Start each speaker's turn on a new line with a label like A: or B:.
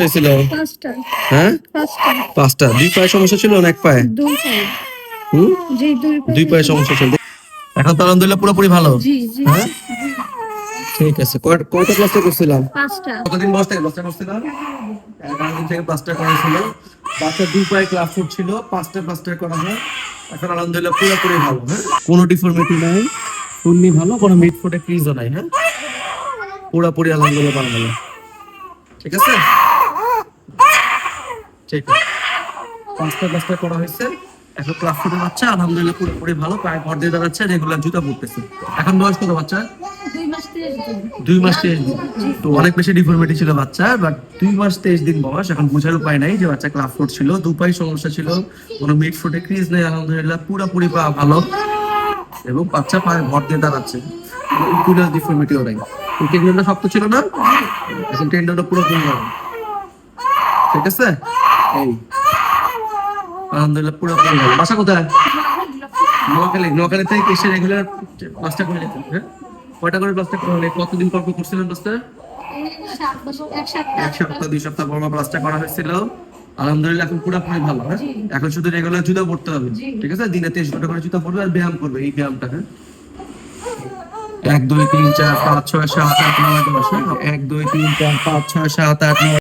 A: হয়েছিল
B: হ্যাঁ পাঁচটা দুই পায়ে সমস্যা ছিল এক পায়ে দুই পায়ে সমস্যা ছিল এখন তো আলহামদুলিল্লাহ পুরোপুরি ভালো হ্যাঁ? ঠিক আছে কয়টা ক্লাস থেকে কতদিন এগারো দিন থেকে পাঁচটা করা ছিল বাচ্চা দুই পায়ে ক্লাস ফুট ছিল পাঁচটা পাঁচটা করা হয় এখন আলহামদুলিল্লাহ পুরোপুরি ভালো হ্যাঁ কোনো ডিফর্মিটি নাই ভালো কোনো মিট ফুটে ক্রিজও নাই হ্যাঁ পুরোপুরি আলহামদুলিল্লাহ ভালো ঠিক আছে পাঁচটা পাঁচটা করা হয়েছে এখন ক্লাস আলহামদুলিল্লাহ পুরোপুরি ভালো প্রায় দিয়ে দাঁড়াচ্ছে রেগুলার পড়তেছে এখন বয়স বাচ্চা দুই মাস দিন তো অনেক বেশি ছিল বাচ্চা বাট দুই মাস দিন এখন বোঝার উপায় যে বাচ্চা ক্লাস ছিল দুপাই সমস্যা ছিল কোনো মিড ক্রিজ নেই আলহামদুলিল্লাহ পুরোপুরি ভালো এবং বাচ্চা পায়ে ভর দিয়ে দাঁড়াচ্ছে শক্ত ছিল না এখন পুরো ঠিক আছে আলহামদুলিল্লাহ পুরো ভালো বাসা কোথায় নোয়াখালী নোয়াখালী থেকে রেগুলার বাসটা করে যেতেন হ্যাঁ কয়টা করে বাসটা করলে কতদিন পর করছিলেন বাসটা এক সপ্তাহ দুই সপ্তাহ পর বাসটা করা হয়েছিল আলহামদুলিল্লাহ এখন পুরোপুরি ভালো হ্যাঁ এখন শুধু রেগুলার জুতা পড়তে হবে ঠিক আছে দিনে তেইশ ঘন্টা করে জুতা পড়বে আর ব্যায়াম করবে এই ব্যায়ামটা হ্যাঁ এক দুই তিন চার পাঁচ ছয় সাত আট নয় দশ হ্যাঁ? এক দুই তিন চার পাঁচ ছয় সাত আট নয়